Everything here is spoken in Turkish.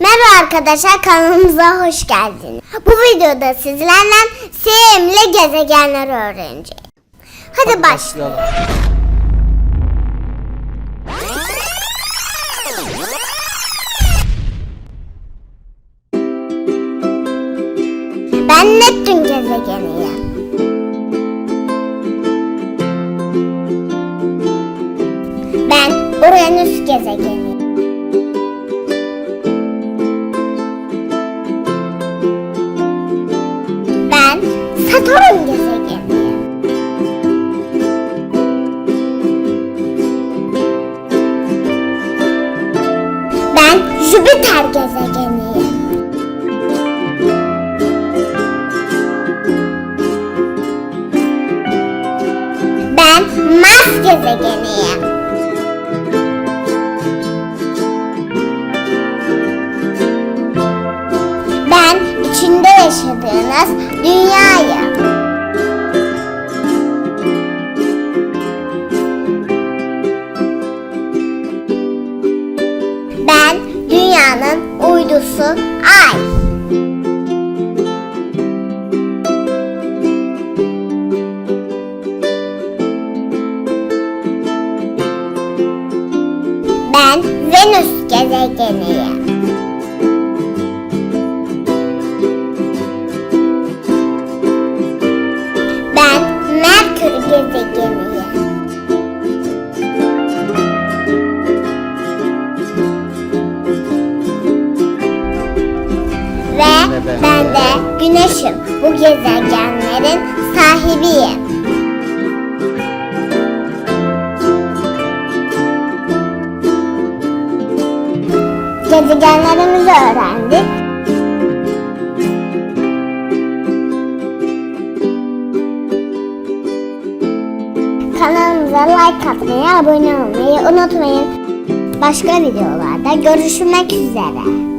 Merhaba arkadaşlar kanalımıza hoş geldiniz. Bu videoda sizlerle sevimli gezegenler öğreneceğiz. Hadi başlayalım. Ben Neptün gezegeniyim. Ben Uranüs gezegeniyim. Satürn gezegeniyim. Ben Jüpiter gezegeniyim. Ben Mars gezegeniyim. Yaşadığınız dünyayım. Ben dünyanın uydusu Ay. Ben Venüs gezegeniyim. Ben. ben de Güneş'im. Bu gezegenlerin sahibiyim. Gezegenlerimizi öğrendik. Kanalımıza like atmayı, abone olmayı unutmayın. Başka videolarda görüşmek üzere.